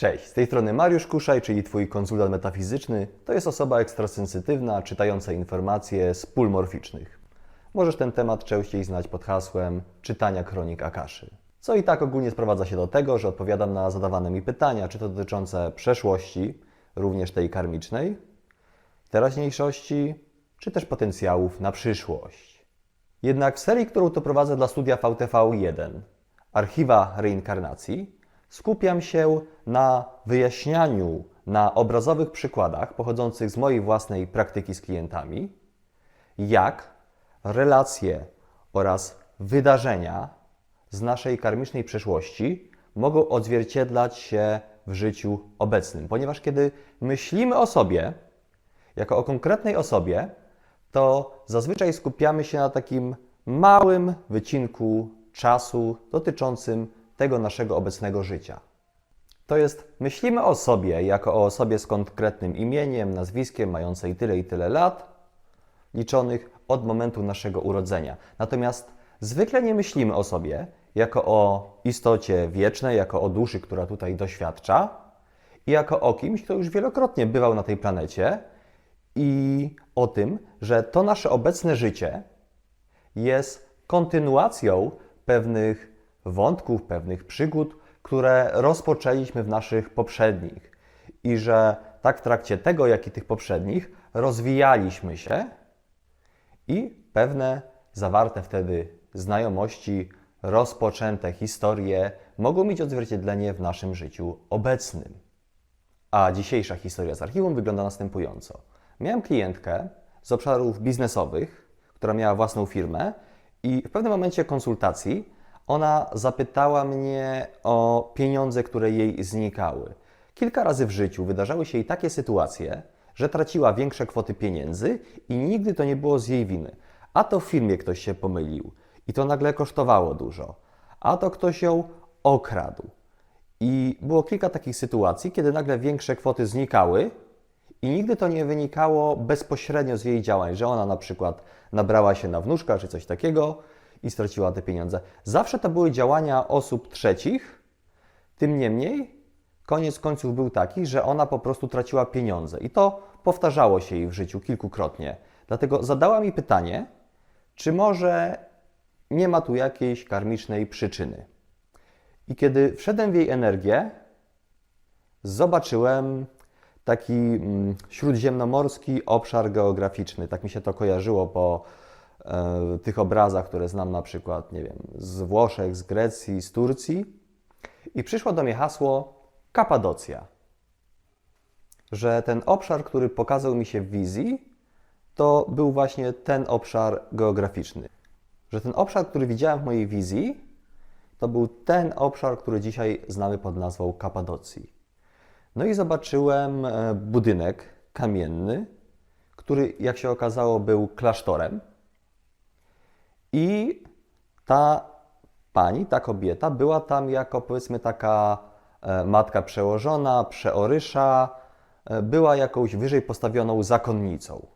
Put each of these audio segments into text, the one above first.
Cześć, z tej strony Mariusz Kuszaj, czyli Twój konsultant metafizyczny. To jest osoba ekstrasensytywna, czytająca informacje z pól morficznych. Możesz ten temat częściej znać pod hasłem czytania kronik Akaszy. Co i tak ogólnie sprowadza się do tego, że odpowiadam na zadawane mi pytania, czy to dotyczące przeszłości, również tej karmicznej, teraźniejszości, czy też potencjałów na przyszłość. Jednak w serii, którą to prowadzę dla studia VTV1, Archiwa Reinkarnacji, skupiam się na wyjaśnianiu na obrazowych przykładach pochodzących z mojej własnej praktyki z klientami, jak relacje oraz wydarzenia z naszej karmicznej przeszłości mogą odzwierciedlać się w życiu obecnym. Ponieważ kiedy myślimy o sobie, jako o konkretnej osobie, to zazwyczaj skupiamy się na takim małym wycinku czasu dotyczącym tego naszego obecnego życia. To jest, myślimy o sobie jako o osobie z konkretnym imieniem, nazwiskiem, mającej tyle i tyle lat, liczonych od momentu naszego urodzenia. Natomiast zwykle nie myślimy o sobie jako o istocie wiecznej, jako o duszy, która tutaj doświadcza i jako o kimś, kto już wielokrotnie bywał na tej planecie i o tym, że to nasze obecne życie jest kontynuacją pewnych wątków, pewnych przygód, które rozpoczęliśmy w naszych poprzednich. I że tak w trakcie tego, jak i tych poprzednich, rozwijaliśmy się i pewne zawarte wtedy znajomości, rozpoczęte historie mogą mieć odzwierciedlenie w naszym życiu obecnym. A dzisiejsza historia z archiwum wygląda następująco. Miałem klientkę z obszarów biznesowych, która miała własną firmę, i w pewnym momencie konsultacji ona zapytała mnie o pieniądze, które jej znikały. Kilka razy w życiu wydarzały się jej takie sytuacje, że traciła większe kwoty pieniędzy i nigdy to nie było z jej winy. A to w firmie ktoś się pomylił i to nagle kosztowało dużo, a to ktoś ją okradł. I było kilka takich sytuacji, kiedy nagle większe kwoty znikały i nigdy to nie wynikało bezpośrednio z jej działań, że ona na przykład nabrała się na wnuczka czy coś takiego i straciła te pieniądze. Zawsze to były działania osób trzecich, tym niemniej koniec końców był taki, że ona po prostu traciła pieniądze i to powtarzało się jej w życiu kilkukrotnie. Dlatego zadała mi pytanie, czy może nie ma tu jakiejś karmicznej przyczyny. I kiedy wszedłem w jej energię, zobaczyłem taki mm, śródziemnomorski obszar geograficzny. Tak mi się to kojarzyło po tych obrazach, które znam na przykład, nie wiem, z Włoszech, z Grecji, z Turcji. I przyszło do mnie hasło Kapadocja. Że ten obszar, który pokazał mi się w wizji, to był właśnie ten obszar geograficzny. Że ten obszar, który widziałem w mojej wizji, to był ten obszar, który dzisiaj znamy pod nazwą Kapadocji. No i zobaczyłem e, budynek kamienny, który, jak się okazało, był klasztorem. I ta pani, ta kobieta, była tam jako powiedzmy taka e, matka przełożona, przeorysza, e, była jakąś wyżej postawioną zakonnicą.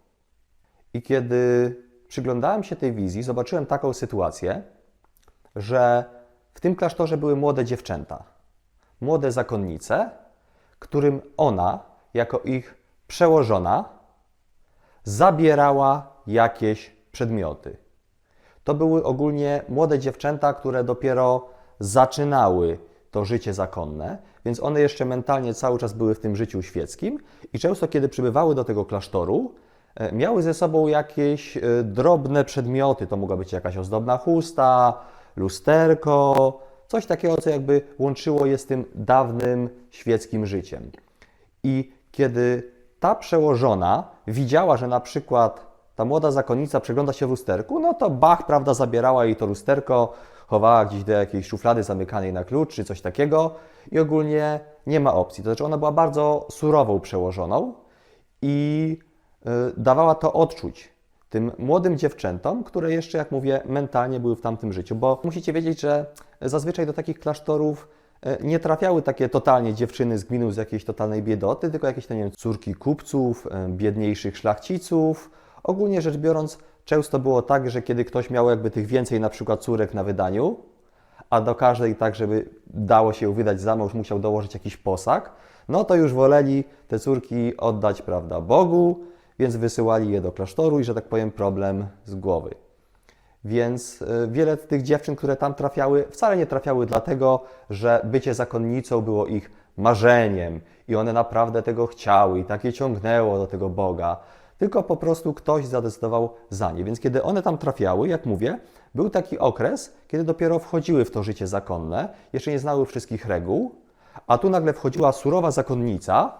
I kiedy przyglądałem się tej wizji, zobaczyłem taką sytuację, że w tym klasztorze były młode dziewczęta, młode zakonnice, którym ona, jako ich przełożona, zabierała jakieś przedmioty. To były ogólnie młode dziewczęta, które dopiero zaczynały to życie zakonne, więc one jeszcze mentalnie cały czas były w tym życiu świeckim i często, kiedy przybywały do tego klasztoru, e, miały ze sobą jakieś e, drobne przedmioty. To mogła być jakaś ozdobna chusta, lusterko, coś takiego, co jakby łączyło je z tym dawnym świeckim życiem. I kiedy ta przełożona widziała, że na przykład ta młoda zakonnica przegląda się w lusterku, no to Bach, prawda, zabierała jej to lusterko, chowała gdzieś do jakiejś szuflady zamykanej na klucz czy coś takiego i ogólnie nie ma opcji. To znaczy ona była bardzo surową przełożoną i y, dawała to odczuć tym młodym dziewczętom, które jeszcze, jak mówię, mentalnie były w tamtym życiu, bo musicie wiedzieć, że zazwyczaj do takich klasztorów e, nie trafiały takie totalnie dziewczyny z gminu z jakiejś totalnej biedoty, tylko jakieś, to nie wiem, córki kupców, e, biedniejszych szlachciców. Ogólnie rzecz biorąc, często było tak, że kiedy ktoś miał jakby tych więcej na przykład córek na wydaniu, a do każdej tak, żeby dało się ją wydać za mąż, musiał dołożyć jakiś posag, no to już woleli te córki oddać, prawda, Bogu, więc wysyłali je do klasztoru i, że tak powiem, problem z głowy. Więc y, wiele tych dziewczyn, które tam trafiały, wcale nie trafiały dlatego, że bycie zakonnicą było ich marzeniem i one naprawdę tego chciały i tak je ciągnęło do tego Boga, tylko po prostu ktoś zadecydował za nie. Więc kiedy one tam trafiały, jak mówię, był taki okres, kiedy dopiero wchodziły w to życie zakonne, jeszcze nie znały wszystkich reguł, a tu nagle wchodziła surowa zakonnica,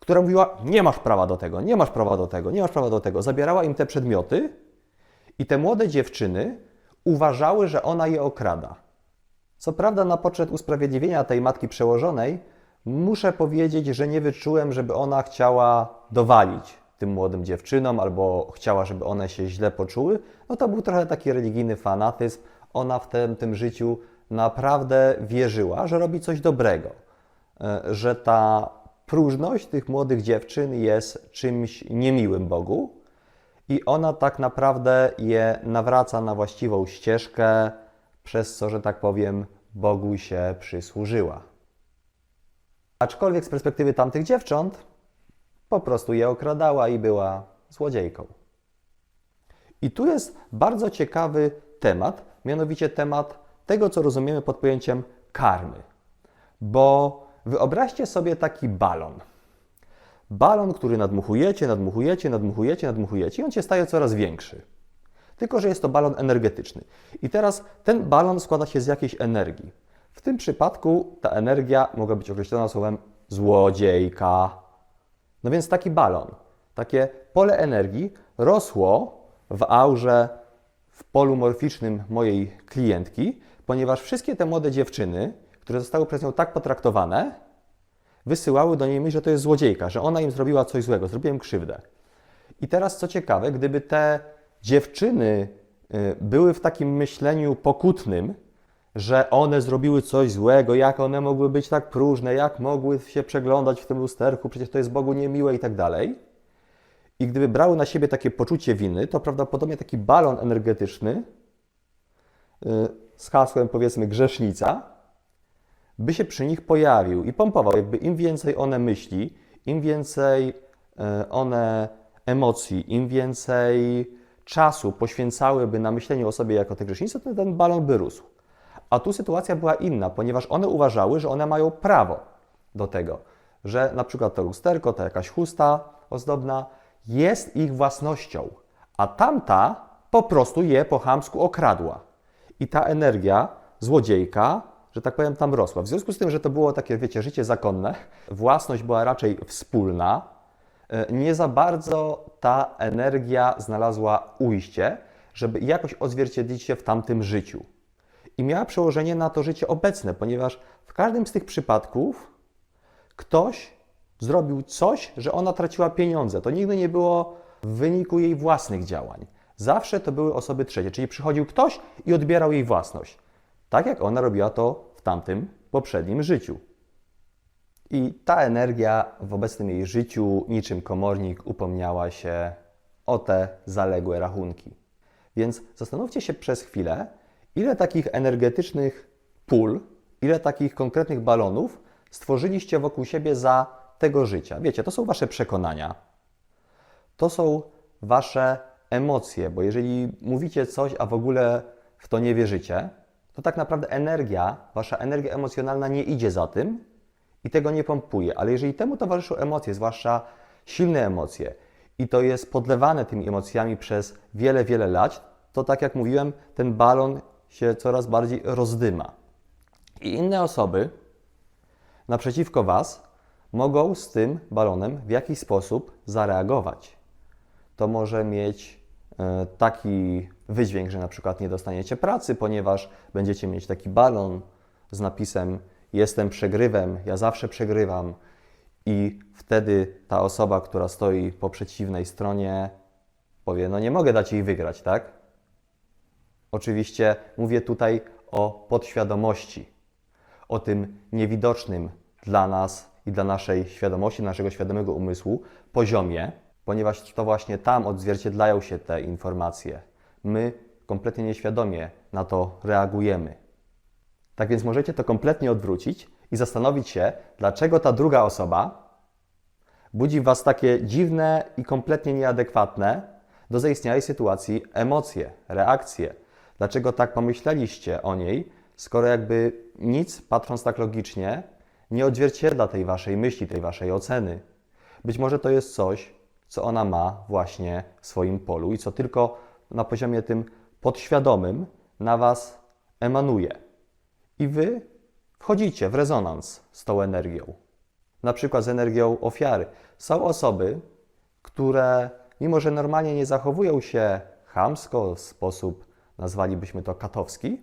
która mówiła: Nie masz prawa do tego, nie masz prawa do tego, nie masz prawa do tego. Zabierała im te przedmioty i te młode dziewczyny uważały, że ona je okrada. Co prawda, na poczet usprawiedliwienia tej matki przełożonej, muszę powiedzieć, że nie wyczułem, żeby ona chciała dowalić tym młodym dziewczynom albo chciała, żeby one się źle poczuły. No to był trochę taki religijny fanatyzm. Ona w tym, tym życiu naprawdę wierzyła, że robi coś dobrego, e, że ta próżność tych młodych dziewczyn jest czymś niemiłym Bogu i ona tak naprawdę je nawraca na właściwą ścieżkę, przez co, że tak powiem, Bogu się przysłużyła. Aczkolwiek z perspektywy tamtych dziewcząt po prostu je okradała i była złodziejką. I tu jest bardzo ciekawy temat, mianowicie temat tego, co rozumiemy pod pojęciem karmy. Bo wyobraźcie sobie taki balon. Balon, który nadmuchujecie, nadmuchujecie, nadmuchujecie, nadmuchujecie i on się staje coraz większy. Tylko, że jest to balon energetyczny. I teraz ten balon składa się z jakiejś energii. W tym przypadku ta energia mogła być określona słowem złodziejka. No więc taki balon, takie pole energii rosło w aurze, w polu morficznym mojej klientki, ponieważ wszystkie te młode dziewczyny, które zostały przez nią tak potraktowane, wysyłały do niej myśl, że to jest złodziejka, że ona im zrobiła coś złego, zrobiła krzywdę. I teraz co ciekawe, gdyby te dziewczyny y, były w takim myśleniu pokutnym, że one zrobiły coś złego, jak one mogły być tak próżne, jak mogły się przeglądać w tym lusterku, przecież to jest Bogu niemiłe i tak dalej. I gdyby brały na siebie takie poczucie winy, to prawdopodobnie taki balon energetyczny y, z hasłem powiedzmy grzesznica, by się przy nich pojawił i pompował. Jakby im więcej one myśli, im więcej y, one emocji, im więcej czasu poświęcałyby na myślenie o sobie jako te grzesznice, to ten balon by rósł. A tu sytuacja była inna, ponieważ one uważały, że one mają prawo do tego, że na przykład to lusterko, ta jakaś chusta ozdobna jest ich własnością, a tamta po prostu je po chamsku okradła. I ta energia złodziejka, że tak powiem, tam rosła. W związku z tym, że to było takie, wiecie, życie zakonne, własność była raczej wspólna, e, nie za bardzo ta energia znalazła ujście, żeby jakoś odzwierciedlić się w tamtym życiu i miała przełożenie na to życie obecne, ponieważ w każdym z tych przypadków ktoś zrobił coś, że ona traciła pieniądze. To nigdy nie było w wyniku jej własnych działań. Zawsze to były osoby trzecie, czyli przychodził ktoś i odbierał jej własność. Tak jak ona robiła to w tamtym poprzednim życiu. I ta energia w obecnym jej życiu, niczym komornik, upomniała się o te zaległe rachunki. Więc zastanówcie się przez chwilę, Ile takich energetycznych pól, ile takich konkretnych balonów stworzyliście wokół siebie za tego życia? Wiecie, to są wasze przekonania, to są wasze emocje, bo jeżeli mówicie coś, a w ogóle w to nie wierzycie, to tak naprawdę energia, wasza energia emocjonalna nie idzie za tym i tego nie pompuje. Ale jeżeli temu towarzyszą emocje, zwłaszcza silne emocje, i to jest podlewane tymi emocjami przez wiele, wiele lat, to tak jak mówiłem, ten balon się coraz bardziej rozdyma. I inne osoby naprzeciwko Was mogą z tym balonem w jakiś sposób zareagować. To może mieć e, taki wydźwięk, że na przykład nie dostaniecie pracy, ponieważ będziecie mieć taki balon z napisem Jestem przegrywem, ja zawsze przegrywam. I wtedy ta osoba, która stoi po przeciwnej stronie, powie: No, nie mogę dać jej wygrać, tak? Oczywiście mówię tutaj o podświadomości, o tym niewidocznym dla nas i dla naszej świadomości, naszego świadomego umysłu poziomie, ponieważ to właśnie tam odzwierciedlają się te informacje. My kompletnie nieświadomie na to reagujemy. Tak więc możecie to kompletnie odwrócić i zastanowić się, dlaczego ta druga osoba budzi w Was takie dziwne i kompletnie nieadekwatne do zaistniałej sytuacji emocje, reakcje. Dlaczego tak pomyśleliście o niej, skoro jakby nic, patrząc tak logicznie, nie odzwierciedla tej Waszej myśli, tej Waszej oceny. Być może to jest coś, co ona ma właśnie w swoim polu i co tylko na poziomie tym podświadomym na Was emanuje. I Wy wchodzicie w rezonans z tą energią. Na przykład z energią ofiary. Są osoby, które mimo, że normalnie nie zachowują się chamsko, w sposób, nazwalibyśmy to katowski,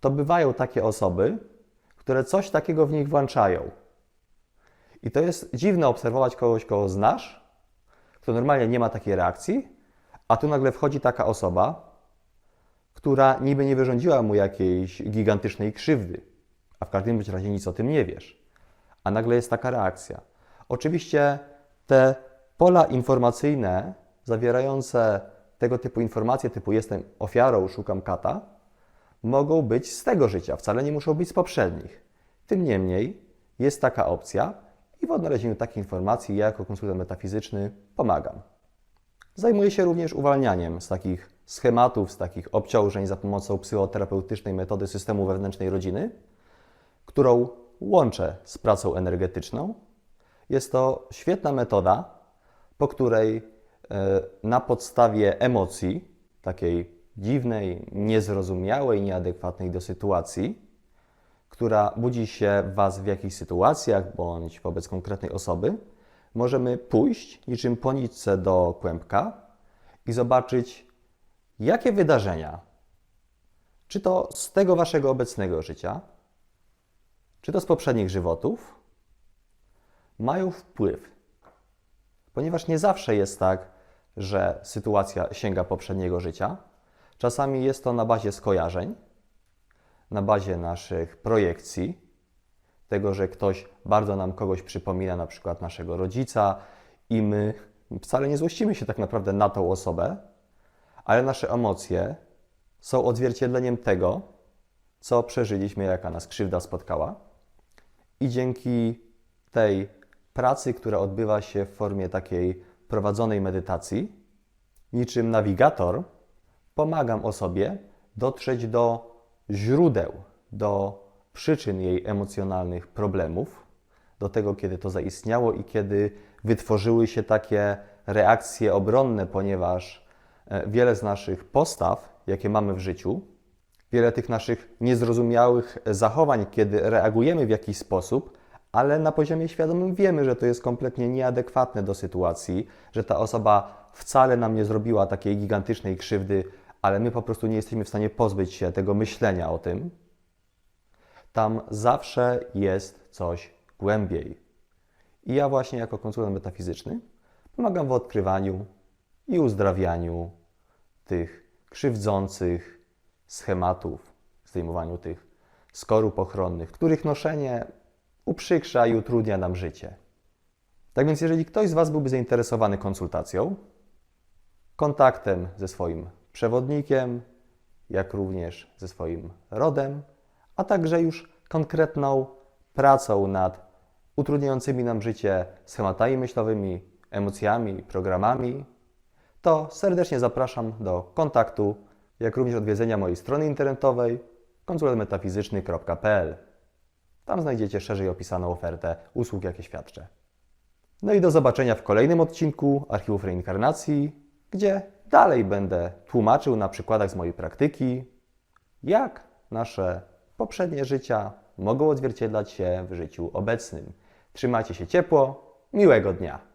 to bywają takie osoby, które coś takiego w nich włączają. I to jest dziwne obserwować kogoś, kogo znasz, kto normalnie nie ma takiej reakcji, a tu nagle wchodzi taka osoba, która niby nie wyrządziła mu jakiejś gigantycznej krzywdy, a w każdym razie nic o tym nie wiesz. A nagle jest taka reakcja. Oczywiście te pola informacyjne zawierające tego typu informacje, typu jestem ofiarą, szukam kata, mogą być z tego życia, wcale nie muszą być z poprzednich. Tym niemniej jest taka opcja i w odnalezieniu takich informacji ja jako konsultant metafizyczny pomagam. Zajmuję się również uwalnianiem z takich schematów, z takich obciążeń za pomocą psychoterapeutycznej metody systemu wewnętrznej rodziny, którą łączę z pracą energetyczną. Jest to świetna metoda, po której na podstawie emocji, takiej dziwnej, niezrozumiałej, nieadekwatnej do sytuacji, która budzi się w Was w jakichś sytuacjach bądź wobec konkretnej osoby, możemy pójść niczym po nitce do kłębka i zobaczyć, jakie wydarzenia, czy to z tego Waszego obecnego życia, czy to z poprzednich żywotów, mają wpływ. Ponieważ nie zawsze jest tak, że sytuacja sięga poprzedniego życia. Czasami jest to na bazie skojarzeń, na bazie naszych projekcji, tego, że ktoś bardzo nam kogoś przypomina, na przykład naszego rodzica, i my wcale nie złościmy się tak naprawdę na tą osobę, ale nasze emocje są odzwierciedleniem tego, co przeżyliśmy, jaka nas krzywda spotkała. I dzięki tej pracy, która odbywa się w formie takiej prowadzonej medytacji, niczym nawigator, pomagam osobie dotrzeć do źródeł, do przyczyn jej emocjonalnych problemów, do tego, kiedy to zaistniało i kiedy wytworzyły się takie reakcje obronne, ponieważ e, wiele z naszych postaw, jakie mamy w życiu, wiele tych naszych niezrozumiałych zachowań, kiedy reagujemy w jakiś sposób, ale na poziomie świadomym wiemy, że to jest kompletnie nieadekwatne do sytuacji, że ta osoba wcale nam nie zrobiła takiej gigantycznej krzywdy, ale my po prostu nie jesteśmy w stanie pozbyć się tego myślenia o tym. Tam zawsze jest coś głębiej. I ja właśnie jako konsultant metafizyczny pomagam w odkrywaniu i uzdrawianiu tych krzywdzących schematów, zdejmowaniu tych skorup ochronnych, których noszenie uprzykrza i utrudnia nam życie. Tak więc, jeżeli ktoś z Was byłby zainteresowany konsultacją, kontaktem ze swoim przewodnikiem, jak również ze swoim rodem, a także już konkretną pracą nad utrudniającymi nam życie schematami myślowymi, emocjami, programami, to serdecznie zapraszam do kontaktu, jak również odwiedzenia mojej strony internetowej konsulentmetafizyczny.pl. Tam znajdziecie szerzej opisaną ofertę usług, jakie świadczę. No i do zobaczenia w kolejnym odcinku Archiwów Reinkarnacji, gdzie dalej będę tłumaczył na przykładach z mojej praktyki, jak nasze poprzednie życia mogą odzwierciedlać się w życiu obecnym. Trzymajcie się ciepło, miłego dnia.